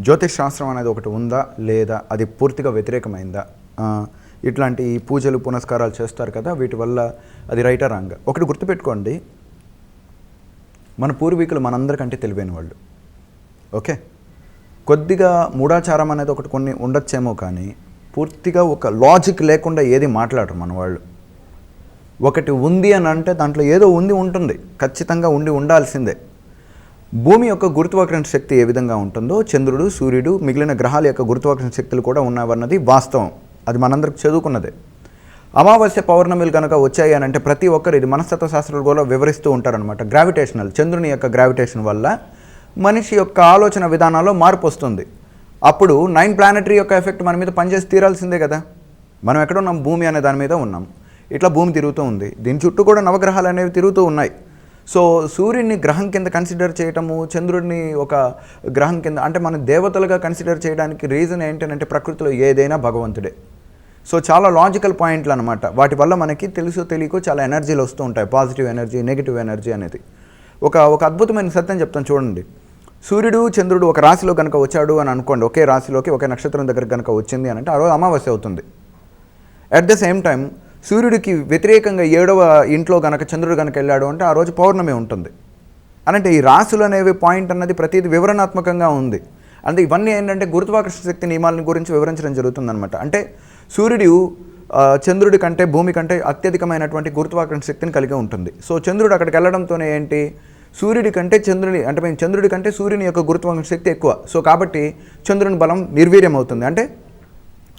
జ్యోతిష్ శాస్త్రం అనేది ఒకటి ఉందా లేదా అది పూర్తిగా వ్యతిరేకమైందా? ఇట్లాంటి పూజలు పునస్కారాలు చేస్తారు కదా వీటి వల్ల అది రైటా రాంగ్ ఒకటి గుర్తుపెట్టుకోండి. మన పూర్వీకులు మనందరికంటే తెలివైన వాళ్ళు. ఓకే? కొద్దిగా మూఢాచారం అనేది ఒకటి కొన్ని ఉండొచ్చేమో కానీ పూర్తిగా ఒక లాజిక్ లేకుండా ఏది మాట్లాడరు మన వాళ్ళు. ఒకటి ఉంది అని అంటే దాంట్లో ఏదో ఉంది ఉంటుంది. ఖచ్చితంగా ఉండి ఉండాల్సిందే. భూమి యొక్క గురుత్వాకర్షణ శక్తి ఏ విధంగా ఉంటుందో చంద్రుడు సూర్యుడు మిగిలిన గ్రహాల యొక్క గురుత్వాకర్షణ శక్తులు కూడా ఉన్నావన్నది వాస్తవం. అది మనందరికి చదువుకున్నదే. అమావాస్య పౌర్ణమిలు కనుక వచ్చాయి అని అంటే ప్రతి ఒక్కరు ఇది మనస్తత్వ శాస్త్రాలు కూడా వివరిస్తూ ఉంటారనమాట గ్రావిటేషనల్ చంద్రుని యొక్క గ్రావిటేషన్ వల్ల మనిషి యొక్క ఆలోచన విధానాల్లో మార్పు వస్తుంది. అప్పుడు నైన్ ప్లానటరీ యొక్క ఎఫెక్ట్ మన మీద పనిచేసి తీరాల్సిందే కదా. మనం ఎక్కడ ఉన్నాం? భూమి అనే దాని మీద ఉన్నాం. ఇట్లా భూమి తిరుగుతూ ఉంది. దీని చుట్టూ కూడా నవగ్రహాలు అనేవి తిరుగుతూ ఉన్నాయి. సో సూర్యుడిని గ్రహం కింద కన్సిడర్ చేయటము చంద్రుడిని ఒక గ్రహం కింద అంటే మన దేవతలుగా కన్సిడర్ చేయడానికి రీజన్ ఏంటంటే ప్రకృతిలో ఏదైనా భగవంతుడే. సో చాలా లాజికల్ పాయింట్లు అనమాట వాటి వల్ల మనకి తెలుసో తెలియకో చాలా ఎనర్జీలు వస్తూ ఉంటాయి. పాజిటివ్ ఎనర్జీ నెగిటివ్ ఎనర్జీ అనేది. ఒక ఒక అద్భుతమైన సత్యం చెప్తాను చూడండి. సూర్యుడు చంద్రుడు ఒక రాశిలో కనుక వచ్చాడు అని అనుకోండి. ఒకే రాశిలోకి ఒకే నక్షత్రం దగ్గర కనుక వచ్చింది అని అంటే ఆ రోజు అమావాస్య అవుతుంది. అట్ ద సేమ్ టైం సూర్యుడికి వ్యతిరేకంగా ఏడవ ఇంట్లో గనక చంద్రుడు కనుక వెళ్ళాడు అంటే ఆ రోజు పౌర్ణమి ఉంటుంది. అనంటే ఈ రాసులు అనేవి పాయింట్ అన్నది ప్రతిది వివరణాత్మకంగా ఉంది. అంటే ఇవన్నీ ఏంటంటే గురుత్వాకర్షణ శక్తి నియమాలను గురించి వివరించడం జరుగుతుందనమాట అంటే సూర్యుడు చంద్రుడి కంటే భూమి కంటే అత్యధికమైనటువంటి గురుత్వాకర్షణ శక్తిని కలిగి ఉంటుంది. సో చంద్రుడు అక్కడికి వెళ్ళడంతోనే ఏంటి? సూర్యుడి కంటే చంద్రుని అంటే మేము చంద్రుడి కంటే సూర్యుని యొక్క గురుత్వాకర్షణ శక్తి ఎక్కువ. సో కాబట్టి చంద్రుని బలం నిర్వీర్యం అవుతుంది అంటే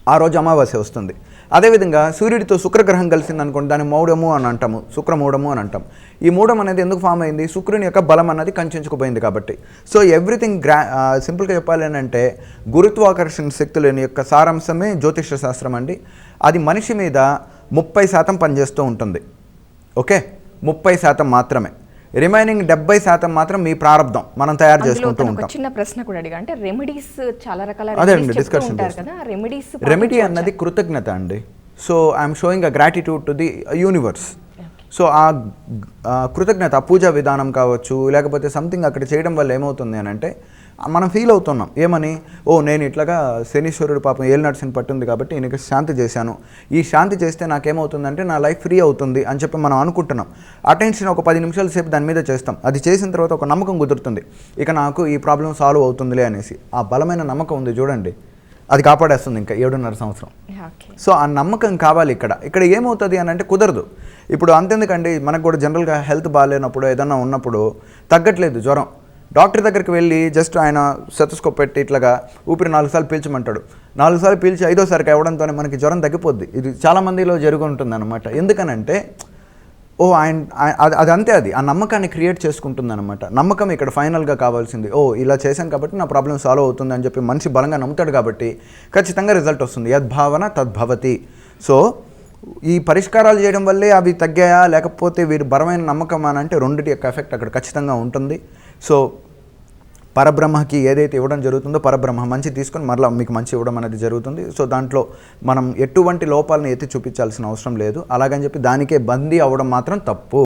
ఆ రోజు అమావాస్య వస్తుంది. అదేవిధంగా సూర్యుడితో శుక్రగ్రహం కలిసింది అనుకోండి దాన్ని మౌఢము అని అంటాము. శుక్రమూఢము అని అంటాం. ఈ మూఢం అనేది ఎందుకు ఫామ్ అయింది? శుక్రుని యొక్క బలం అన్నది కంచుకుపోయింది కాబట్టి. సో ఎవ్రీథింగ్ గ్రా సింపుల్గా చెప్పాలి అంటే గురుత్వాకర్షణ శక్తులని యొక్క సారాంశమే జ్యోతిష శాస్త్రం అండి. అది మనిషి మీద ముప్పై శాతం పనిచేస్తూ ఉంటుంది. ఓకే? ముప్పై శాతం మాత్రమే. రిమైనింగ్ డెబ్బై శాతం మాత్రం మీ ప్రారంధం మనం తయారు చేసుకుంటూ ఉంటాం. చిన్న ప్రశ్న కూడా అడిగా. అంటే రెమెడీస్ చాలా రకాల అదే అండి డిస్కషన్ రెమెడీస్ రెమెడీ అన్నది కృతజ్ఞత అండి. So I'm showing a gratitude to the universe so ఆ కృతజ్ఞత పూజా విధానం కావచ్చు లేకపోతే సంథింగ్ అక్కడ చేయడం వల్ల ఏమవుతుంది అని అంటే మనం ఫీల్ అవుతున్నాం. ఏమని? ఓ నేను ఇట్లాగా శనీశ్వరుడు పాపం ఏలినాడు శని పట్టుంది కాబట్టి ఈయనకి శాంతి చేశాను. ఈ శాంతి చేస్తే నాకేమవుతుందంటే నా లైఫ్ ఫ్రీ అవుతుంది అని చెప్పి మనం అనుకుంటున్నాం. అటెన్షన్ ఒక పది నిమిషాల సేపు దాని మీద చేస్తాం. అది చేసిన తర్వాత ఒక నమ్మకం కుదురుతుంది. ఇక నాకు ఈ ప్రాబ్లం సాల్వ్ అవుతుందిలే అనేసి. ఆ బలమైన నమ్మకం ఉంది చూడండి. అది కాపాడేస్తుంది ఇంకా ఏడున్నర సంవత్సరం. సో ఆ నమ్మకం కావాలి ఇక్కడ. ఇక్కడ ఏమవుతుంది అని అంటే కుదరదు. ఇప్పుడు అంతెందుకండి? మనకు కూడా జనరల్గా హెల్త్ బాగాలేనప్పుడు ఏదన్నా ఉన్నప్పుడు తగ్గట్లేదు జ్వరం. డాక్టర్ దగ్గరికి వెళ్ళి జస్ట్ ఆయన సెతస్కోప్ పెట్టి ఇట్లాగా ఊపిరి నాలుగు సార్లు పీల్చమంటాడు. నాలుగు సార్లు పీల్చి ఐదోసారికి అవ్వడంతోనే మనకి జ్వరం తగ్గిపోద్ది. ఇది చాలా మందిలో జరుగుంటుంది అనమాట ఎందుకనంటే ఓ ఆయన అది అది అంతే అది. ఆ నమ్మకాన్ని క్రియేట్ చేసుకుంటుంది అనమాట నమ్మకం ఇక్కడ ఫైనల్గా కావాల్సింది. ఓ ఇలా చేశాను కాబట్టి నా ప్రాబ్లం సాల్వ్ అవుతుంది అని చెప్పి మనిషి బలంగా నమ్ముతాడు కాబట్టి ఖచ్చితంగా రిజల్ట్ వస్తుంది. యద్భావన తద్భవతి. సో ఈ పరిష్కారాలు చేయడం వల్లే అవి తగ్గాయా? లేకపోతే వీరి బలమైన నమ్మకం అని అంటే రెండిటి యొక్క ఎఫెక్ట్ అక్కడ ఖచ్చితంగా ఉంటుంది. సో పరబ్రహ్మకి ఏదైతే ఇవ్వడం జరుగుతుందో పరబ్రహ్మ మంచి తీసుకొని మరలా మీకు మంచి ఇవ్వడం అనేది జరుగుతుంది. సో దాంట్లో మనం ఎటువంటి లోపాలను ఎత్తి చూపించాల్సిన అవసరం లేదు. అలాగని చెప్పి దానికే బందీ అవ్వడం మాత్రం తప్పు.